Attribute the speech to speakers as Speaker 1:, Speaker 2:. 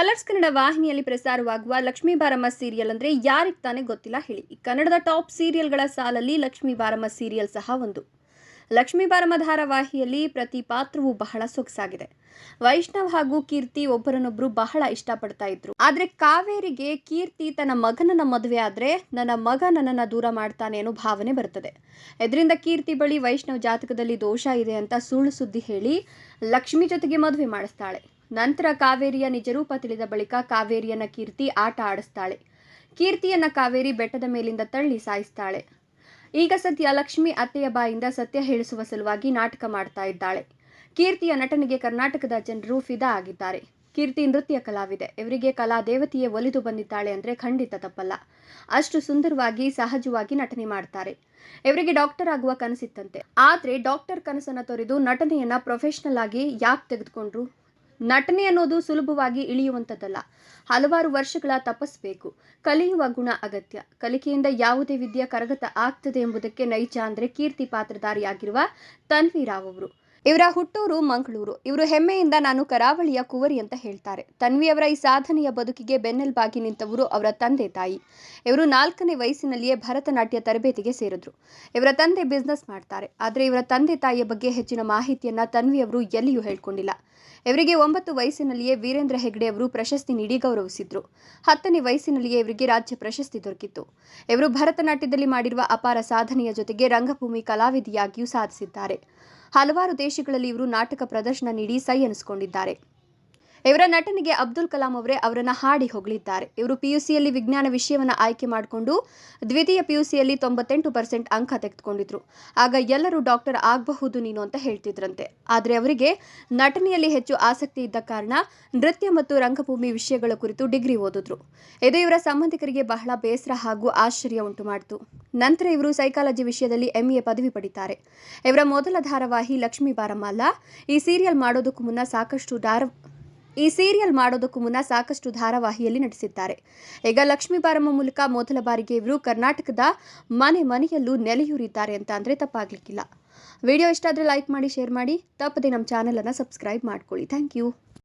Speaker 1: Colours Kannada ವಾಹಿನಿಯಲ್ಲಿ ಪ್ರಸಾರವಾಗುವ ಲಕ್ಷ್ಮೀ ಬಾರಮ್ಮ ಸೀರಿಯಲ್ ಅಂದ್ರೆ ಯಾರಿಗೆ ತಾನೇ ಗೊತ್ತಿಲ್ಲ ಹೇಳಿ. ಕನ್ನಡದ ಟಾಪ್ ಸೀರಿಯಲ್ಗಳ ಸಾಲಲ್ಲಿ ಲಕ್ಷ್ಮೀ ಬಾರಮ್ಮ ಸೀರಿಯಲ್ ಸಹ ಒಂದು. ಲಕ್ಷ್ಮೀ ಬಾರಮ್ಮ ಧಾರಾವಾಹಿಯಲ್ಲಿ ಪ್ರತಿ ಪಾತ್ರವೂ ಬಹಳ ಸೊಗಸಾಗಿದೆ. ವೈಷ್ಣವ್ ಹಾಗೂ ಕೀರ್ತಿ ಒಬ್ಬರನ್ನೊಬ್ರು ಬಹಳ ಇಷ್ಟಪಡ್ತಾ ಇದ್ರು. ಆದ್ರೆ ಕಾವೇರಿಗೆ ಕೀರ್ತಿ ತನ್ನ ಮಗನನ್ನ ಮದುವೆ ಆದ್ರೆ ನನ್ನ ಮಗ ನನ್ನನ್ನ ದೂರ ಮಾಡ್ತಾನೆ ಅನ್ನೋ ಭಾವನೆ ಬರ್ತದೆ. ಇದರಿಂದ ಕೀರ್ತಿ ಬಳಿ ವೈಷ್ಣವ್ ಜಾತಕದಲ್ಲಿ ದೋಷ ಇದೆ ಅಂತ ಸುಳ್ಳು ಸುದ್ದಿ ಹೇಳಿ ಲಕ್ಷ್ಮಿ ಜೊತೆಗೆ ಮದುವೆ ಮಾಡಿಸ್ತಾಳೆ. ನಂತರ ಕಾವೇರಿಯ ನಿಜರೂಪ ತಿಳಿದ ಬಳಿಕ ಕಾವೇರಿಯನ್ನ ಕೀರ್ತಿ ಆಟ ಆಡಿಸ್ತಾಳೆ. ಕೀರ್ತಿಯನ್ನ ಕಾವೇರಿ ಬೆಟ್ಟದ ಮೇಲಿಂದ ತಳ್ಳಿ ಸಾಯಿಸ್ತಾಳೆ. ಈಗ ಸದ್ಯ ಲಕ್ಷ್ಮಿ ಅತ್ತೆಯ ಬಾಯಿಂದ ಸತ್ಯ ಹೇಳಿಸುವ ಸಲುವಾಗಿ ನಾಟಕ ಮಾಡ್ತಾ ಇದ್ದಾಳೆ. ಕೀರ್ತಿಯ ನಟನೆಗೆ ಕರ್ನಾಟಕದ ಜನರು ಫಿದಾ ಆಗಿದ್ದಾರೆ. ಕೀರ್ತಿ ನೃತ್ಯ ಕಲಾವಿದೆ. ಇವರಿಗೆ ಕಲಾ ದೇವತೆಯೇ ಒಲಿದು ಬಂದಿದ್ದಾಳೆ ಅಂದ್ರೆ ಖಂಡಿತ ತಪ್ಪಲ್ಲ. ಅಷ್ಟು ಸುಂದರವಾಗಿ, ಸಹಜವಾಗಿ ನಟನೆ ಮಾಡ್ತಾರೆ. ಇವರಿಗೆ ಡಾಕ್ಟರ್ ಆಗುವ ಕನಸಿತ್ತಂತೆ. ಆದರೆ ಡಾಕ್ಟರ್ ಕನಸನ್ನ ತೊರೆದು ನಟನೆಯನ್ನ ಪ್ರೊಫೆಷನಲ್ ಆಗಿ ಯಾಕೆ ತೆಗೆದುಕೊಂಡ್ರು? ನಟನೆ ಅನ್ನೋದು ಸುಲಭವಾಗಿ ಇಳಿಯುವಂಥದ್ದಲ್ಲ. ಹಲವಾರು ವರ್ಷಗಳ ತಪಸ್ಬೇಕು ಕಲಿಯುವ ಗುಣ ಅಗತ್ಯ. ಕಲಿಕೆಯಿಂದ ಯಾವುದೇ ವಿದ್ಯೆ ಕರಗತ ಆಗ್ತದೆ ಎಂಬುದಕ್ಕೆ ನೈಜ ಅಂದರೆ ಕೀರ್ತಿ ಪಾತ್ರಧಾರಿಯಾಗಿರುವ ತನ್ವಿ ರಾವ್ ಅವರು. ಇವರ ಹುಟ್ಟೂರು ಮಂಗಳೂರು. ಇವರು ಹೆಮ್ಮೆಯಿಂದ ನಾನು ಕರಾವಳಿಯ ಕುವರಿ ಅಂತ ಹೇಳ್ತಾರೆ. ತನ್ವಿಯವರ ಈ ಸಾಧನೆಯ ಬದುಕಿಗೆ ಬೆನ್ನೆಲ್ಬಾಗಿ ನಿಂತವರು ಅವರ ತಂದೆ ತಾಯಿ. ಇವರು ನಾಲ್ಕನೇ ವಯಸ್ಸಿನಲ್ಲಿಯೇ ಭರತನಾಟ್ಯ ತರಬೇತಿಗೆ ಸೇರಿದ್ರು. ಇವರ ತಂದೆ ಬಿಸ್ನೆಸ್ ಮಾಡ್ತಾರೆ. ಆದರೆ ಇವರ ತಂದೆ ತಾಯಿಯ ಬಗ್ಗೆ ಹೆಚ್ಚಿನ ಮಾಹಿತಿಯನ್ನ ತನ್ವಿಯವರು ಎಲ್ಲಿಯೂ ಹೇಳ್ಕೊಂಡಿಲ್ಲ. ಇವರಿಗೆ ಒಂಬತ್ತು ವಯಸ್ಸಿನಲ್ಲಿಯೇ ವೀರೇಂದ್ರ ಹೆಗ್ಡೆ ಅವರು ಪ್ರಶಸ್ತಿ ನೀಡಿ ಗೌರವಿಸಿದ್ರು. ಹತ್ತನೇ ವಯಸ್ಸಿನಲ್ಲಿಯೇ ಇವರಿಗೆ ರಾಜ್ಯ ಪ್ರಶಸ್ತಿ ದೊರಕಿತ್ತು. ಇವರು ಭರತನಾಟ್ಯದಲ್ಲಿ ಮಾಡಿರುವ ಅಪಾರ ಸಾಧನೆಯ ಜೊತೆಗೆ ರಂಗಭೂಮಿ ಕಲಾವಿದೆಯಾಗಿಯೂ ಸಾಧಿಸಿದ್ದಾರೆ. ಹಲವಾರು ದೇಶಗಳಲ್ಲಿ ಇವರು ನಾಟಕ ಪ್ರದರ್ಶನ ನೀಡಿ ಸೈ ಅನಿಸಿಕೊಂಡಿದ್ದಾರೆ ಇವರ ನಟನೆಗೆ ಅಬ್ದುಲ್ ಕಲಾಂ ಅವರೇ ಅವರನ್ನು ಹಾಡಿ ಹೊಗಳಿದ್ದಾರೆ. ಇವರು ಪಿಯುಸಿಯಲ್ಲಿ ವಿಜ್ಞಾನ ವಿಷಯವನ್ನು ಆಯ್ಕೆ ಮಾಡಿಕೊಂಡು ದ್ವಿತೀಯ ಪಿಯುಸಿಯಲ್ಲಿ ತೊಂಬತ್ತೆಂಟು ಪರ್ಸೆಂಟ್ ಅಂಕ ತೆಗೆದುಕೊಂಡಿದ್ರು. ಆಗ ಎಲ್ಲರೂ ಡಾಕ್ಟರ್ ಆಗಬಹುದು ನೀನು ಅಂತ ಹೇಳ್ತಿದ್ರಂತೆ. ಆದರೆ ಅವರಿಗೆ ನಟನೆಯಲ್ಲಿ ಹೆಚ್ಚು ಆಸಕ್ತಿ ಇದ್ದ ಕಾರಣ ನೃತ್ಯ ಮತ್ತು ರಂಗಭೂಮಿ ವಿಷಯಗಳ ಕುರಿತು ಡಿಗ್ರಿ ಓದಿದ್ರು. ಇದು ಇವರ ಸಂಬಂಧಿಕರಿಗೆ ಬಹಳ ಬೇಸರ ಹಾಗೂ ಆಶ್ಚರ್ಯ ಉಂಟು ಮಾಡಿತು. ನಂತರ ಇವರು ಸೈಕಾಲಜಿ ವಿಷಯದಲ್ಲಿ ಎಂಎ ಪದವಿ ಪಡಿತಾರೆ. ಇವರ ಮೊದಲ ಧಾರಾವಾಹಿ ಲಕ್ಷ್ಮೀ ಬಾರಮ್ಮ ಈ ಸೀರಿಯಲ್ ಮಾಡೋದಕ್ಕೂ ಮುನ್ನ ಸಾಕಷ್ಟು ಧಾರ ಈ ಸೀರಿಯಲ್ ಮಾಡೋದಕ್ಕೂ ಮುನ್ನ ಸಾಕಷ್ಟು ಧಾರಾವಾಹಿಯಲ್ಲಿ ನಟಿಸಿದ್ದಾರೆ. ಈಗ ಲಕ್ಷ್ಮೀ ಬಾರಮ್ಮ ಮೂಲಕ ಮೊದಲ ಬಾರಿಗೆ ಇವರು ಕರ್ನಾಟಕದ ಮನೆ ಮನೆಯಲ್ಲೂ ನೆಲೆಯೂರಿದ್ದಾರೆ ಅಂತ ಅಂದರೆ ತಪ್ಪಾಗ್ಲಿಕ್ಕಿಲ್ಲ. ವಿಡಿಯೋ ಇಷ್ಟ ಲೈಕ್ ಮಾಡಿ, ಶೇರ್ ಮಾಡಿ. ತಪ್ಪದೆ ನಮ್ಮ ಚಾನಲನ್ನು ಸಬ್ಸ್ಕ್ರೈಬ್ ಮಾಡ್ಕೊಳ್ಳಿ. Thank you.